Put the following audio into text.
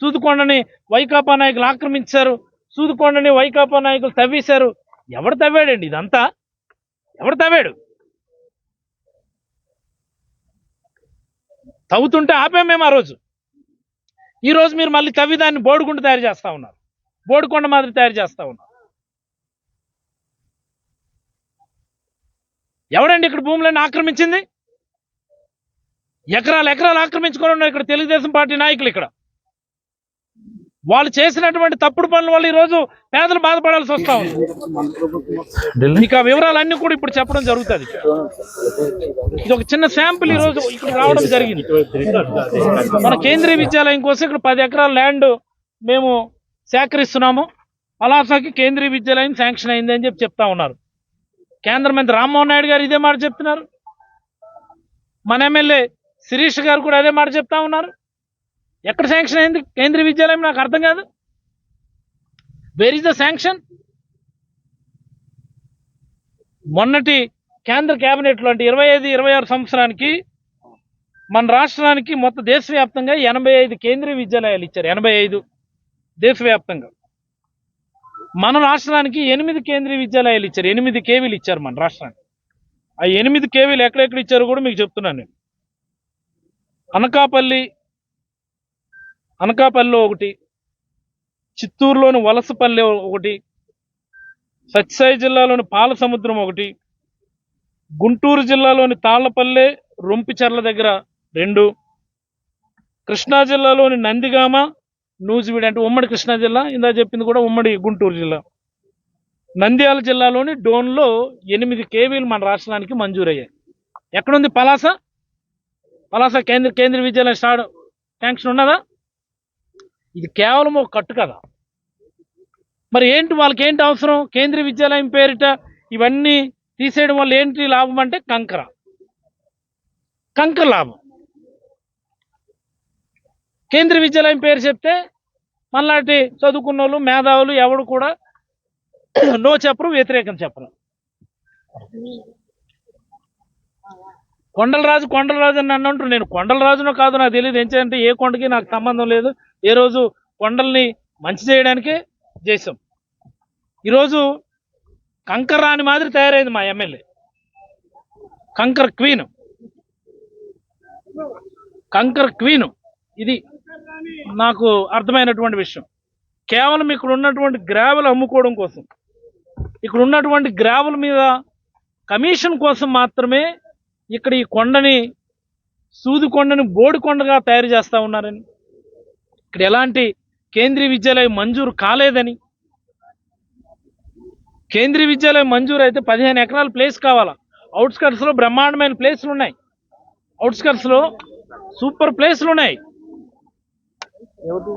సూదుకొండని వైకాపా నాయకులు ఆక్రమించారు. సూదుకొండని వైకాపా నాయకులు తవ్వేశారు. ఎవడు తవ్వాడండి ఇదంతా? ఎవడు తవ్వాడు? తవ్వుతుంటే ఆపాం మేము ఆ రోజు? ఈరోజు మీరు మళ్ళీ తవ్వి దాన్ని బోడిగుండ తయారు చేస్తా ఉన్నారు. బోడుకొండ మాదిరి తయారు చేస్తూ ఉన్నారు. ఎవడండి ఇక్కడ భూములను ఆక్రమించింది? ఎకరాలు ఎకరాలు ఆక్రమించుకొని ఉన్నారు ఇక్కడ తెలుగుదేశం పార్టీ నాయకులు ఇక్కడ. వాళ్ళు చేసినటువంటి తప్పుడు పనుల వల్ల ఈరోజు పేదలు బాధపడాల్సి వస్తా ఉంది. మీకు ఆ వివరాలన్నీ కూడా ఇప్పుడు చెప్పడం జరుగుతుంది. ఇది ఒక చిన్న శాంపుల్ ఈ రోజు ఇక్కడ రావడం జరిగింది. మన కేంద్రీయ విద్యాలయం కోసం ఇక్కడ పది ఎకరాల ల్యాండ్ మేము సేకరిస్తున్నాము. పలాసకి కేంద్రీయ విద్యాలయం శాంక్షన్ అయింది అని చెప్పి చెప్తా ఉన్నారు. కేంద్ర మంత్రి రామ్మోహన్ నాయుడు గారు ఇదే మాట చెప్తున్నారు. మన ఎమ్మెల్యే శిరీష్ గారు కూడా అదే మాట చెప్తా ఉన్నారు. ఎక్కడ శాంక్షన్ అయింది? కేంద్రీయ విద్యాలయం నాకు అర్థం కాదు. వేర్ ఇస్ ద శాంక్షన్ మొన్నటి కేంద్ర కేబినెట్లో అంటే ఇరవై ఐదు ఇరవై ఆరు సంవత్సరానికి మన రాష్ట్రానికి మొత్తం దేశవ్యాప్తంగా ఎనభై ఐదు కేంద్రీయ విద్యాలయాలు ఇచ్చారు. ఎనభై ఐదు దేశవ్యాప్తంగా. మన రాష్ట్రానికి ఎనిమిది కేంద్రీయ విద్యాలయాలు ఇచ్చారు. ఎనిమిది కేవీలు ఇచ్చారు మన రాష్ట్రానికి. ఆ ఎనిమిది కేవీలు ఎక్కడెక్కడ ఇచ్చారో కూడా మీకు చెప్తున్నాను నేను. అనకాపల్లి అనకాపల్లిలో ఒకటి చిత్తూరులోని వలసపల్లి ఒకటి సత్యసాయి జిల్లాలోని పాలసముద్రం ఒకటి గుంటూరు జిల్లాలోని తాళ్ళపల్లె రొంపిచెర్ల దగ్గర రెండు కృష్ణా జిల్లాలోని నందిగామ నూజివీడు అంటే ఉమ్మడి కృష్ణా జిల్లా ఇందా చెప్పింది కూడా ఉమ్మడి గుంటూరు జిల్లా. నంద్యాల జిల్లాలోని డోన్లో ఎనిమిది కేవీలు మన రాష్ట్రానికి మంజూరయ్యాయి. ఎక్కడుంది పలాస? పలాస కేంద్ర కేంద్రీయ విద్యాలయం స్టార్ట్ ట్యాంక్షన్ ఉన్నదా? ఇది కేవలం ఒక కట్టు కదా మరి ఏంటి వాళ్ళకి ఏంటి అవసరం? కేంద్రీయ విద్యాలయం పేరిట ఇవన్నీ తీసేయడం వల్ల ఏంటి లాభం అంటే కంకర. కంకర లాభం. కేంద్రీయ విద్యాలయం పేరు చెప్తే మనలాంటి చదువుకున్న వాళ్ళు మేధావులు ఎవడు కూడా నో చెప్పరు వ్యతిరేకం చెప్పరు. కొండలరాజు కొండలరాజు అని అన్నంటారు నేను కొండలరాజునో కాదు నాకు తెలియదు ఏంటంటే ఏ కొండకి నాకు సంబంధం లేదు. ఏ రోజు కొండల్ని మంచి చేయడానికే చేసాం ఈరోజు కంకర్ రాని మాదిరి తయారైంది మా ఎమ్మెల్యే. కంకర్ క్వీన్. కంకర్ క్వీన్. ఇది నాకు అర్థమైనటువంటి విషయం. కేవలం ఇక్కడ ఉన్నటువంటి గ్రావెల్ అమ్ముకోవడం కోసం ఇక్కడ ఉన్నటువంటి గ్రావెల్ మీద కమిషన్ కోసం మాత్రమే ఇక్కడ ఈ కొండని సూది కొండని బోడి కొండగా తయారు చేస్తా ఉన్నారని ఇక్కడ ఎలాంటి కేంద్రీయ విద్యాలయం మంజూరు కాలేదని? కేంద్రీయ విద్యాలయం మంజూరు అయితే పదిహేను ఎకరాల ప్లేస్ కావాలా? అవుట్స్కట్స్లో బ్రహ్మాండమైన ప్లేస్లు ఉన్నాయి. అవుట్స్కట్స్లో సూపర్ ప్లేస్లు ఉన్నాయి. ఎవరు